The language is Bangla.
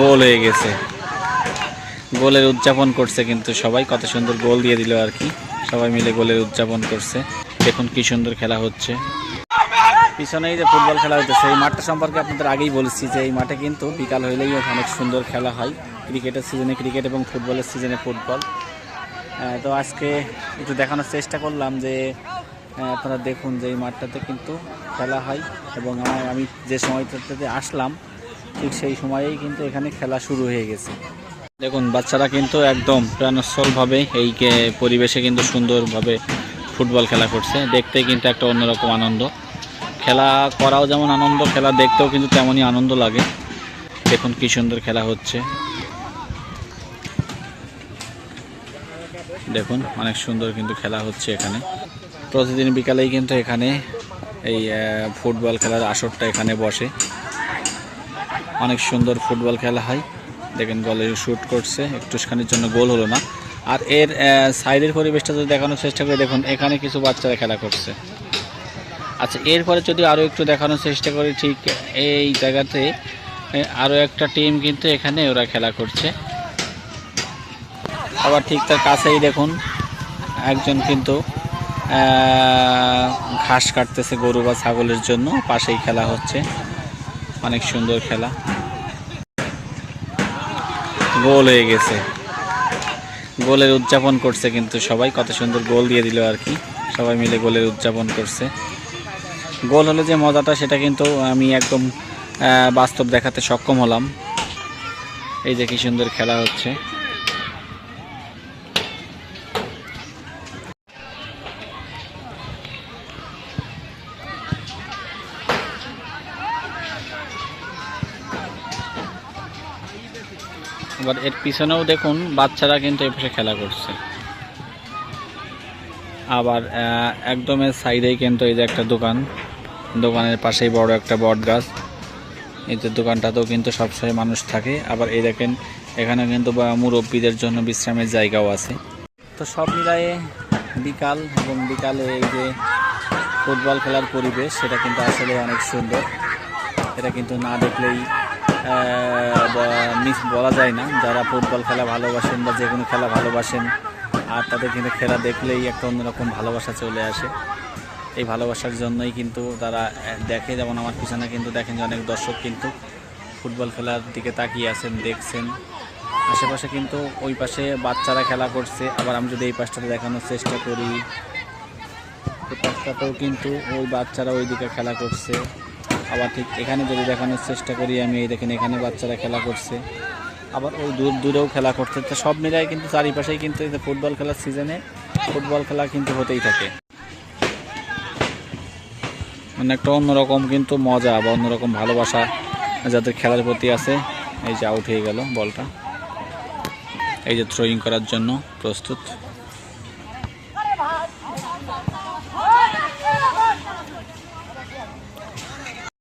গোল হয়ে গেছে। গোলের উদযাপন করছে কিন্তু সবাই, কত সুন্দর গোল দিয়ে দিল আর কি। সবাই মিলে গোলের উদযাপন করছে। দেখুন কি সুন্দর খেলা হচ্ছে। পিছনেই যে ফুটবল খেলা হচ্ছে এই মাঠটা সম্পর্কে আপনাদের আগেই বলেছি যে এই মাঠে কিন্তু বিকাল হইলেই অনেক সুন্দর খেলা হয়। ক্রিকেটের সিজনে ক্রিকেট এবং ফুটবলের সিজনে ফুটবল। তো আজকে একটু দেখানোর চেষ্টা করলাম যে আপনারা দেখুন যে এই মাঠটাতে কিন্তু খেলা হয়। এবং আমার আমি যে সময়টাতে আসলাম ঠিক সেই সময়েই কিন্তু এখানে খেলা শুরু হয়ে গেছে। দেখুন, বাচ্চারা কিন্তু একদম প্রাণোচ্ছলভাবে এই পরিবেশে কিন্তু সুন্দরভাবে ফুটবল খেলা করছে। দেখতে কিন্তু একটা অন্যরকম আনন্দ। খেলা করাও যেমন আনন্দ, খেলা দেখতেও কিন্তু তেমনই আনন্দ লাগে। দেখুন কি সুন্দর খেলা হচ্ছে। দেখুন, অনেক সুন্দর কিন্তু খেলা হচ্ছে এখানে। প্রতিদিন বিকালেই কিন্তু এখানে এই ফুটবল খেলার আসরটা এখানে বসে। অনেক সুন্দর ফুটবল খেলা হয়। দেখেন গলে শ্যুট করছে, একটুখানির জন্য গোল হলো না। আর এর সাইডের পরিবেশটা যদি দেখানোর চেষ্টা করি, দেখুন, এখানে কিছু বাচ্চারা খেলা করছে। আচ্ছা এরপরে যদি আরও একটু দেখানোর চেষ্টা করি, ঠিক এই জায়গাতে আরও একটা টিম কিন্তু এখানে ওরা খেলা করছে। আবার ঠিক তার কাছেই দেখুন, একজন কিন্তু ঘাস কাটতেছে গরু বা ছাগলের জন্য, পাশেই খেলা হচ্ছে। অনেক সুন্দর খেলা। গোল হয়ে গেছে। গোলের উদযাপন করছে কিন্তু সবাই, কত সুন্দর গোল দিয়ে দিল আর কি। সবাই মিলে গোলের উদযাপন করছে। গোল হলে যে মজাটা, সেটা কিন্তু আমি একদম বাস্তব দেখাতে সক্ষম হলাম। এই যে কি সুন্দর খেলা হচ্ছে। এবার এর পিছনেও দেখুন বাচ্চারা কিন্তু এই পাশে খেলা করছে। আবার আহ, একদম এর সাইডেই কিন্তু এই যে একটা দোকান। দোকানের পাশেই বড় একটা বট গাছ। এই যে দোকানটাতেও কিন্তু সবসময় মানুষ থাকে। আবার এই দেখেন এখানে কিন্তু মুরব্বীদের জন্য বিশ্রামের জায়গাও আছে। তো সব মিলায়ে বিকাল এবং বিকালে এই যে ফুটবল খেলার পরিবেশ সেটা কিন্তু আসলে অনেক সুন্দর। এটা কিন্তু না দেখলেই মিস বলা যায় না। যারা ফুটবল খেলা ভালোবাসেন বা যে কোনো খেলা ভালোবাসেন, আর তাদের কিন্তু খেলা দেখলেই একটা অন্যরকম ভালোবাসা চলে আসে। এই ভালোবাসার জন্যই কিন্তু তারা দেখে। যেমন আমার পিছনে কিন্তু দেখেন যে অনেক দর্শক কিন্তু ফুটবল খেলার দিকে তাকিয়ে আছেন, দেখছেন। আশেপাশে কিন্তু ওই পাশে বাচ্চারা খেলা করছে। আবার আমি যদি এই পাশটাতে দেখানোর চেষ্টা করি, এই পাশটাতেও কিন্তু ওই বাচ্চারা ওই দিকে খেলা করছে। আবার ঠিক এখানে যদি দেখানোর চেষ্টা করি, আমি এই দেখেন এখানে বাচ্চারা খেলা করছে। আবার ওই দূর, দূরেও খেলা করছে। তো সব মিলাই কিন্তু চারিপাশেই কিন্তু ফুটবল খেলার সিজনে ফুটবল খেলা কিন্তু হতেই থাকে। মানে একটা অন্যরকম কিন্তু মজা বা অন্যরকম ভালোবাসা যাদের খেলার প্রতি আছে। এই যে আউট হয়ে গেল বলটা। এই যে থ্রোয়িং করার জন্য প্রস্তুত।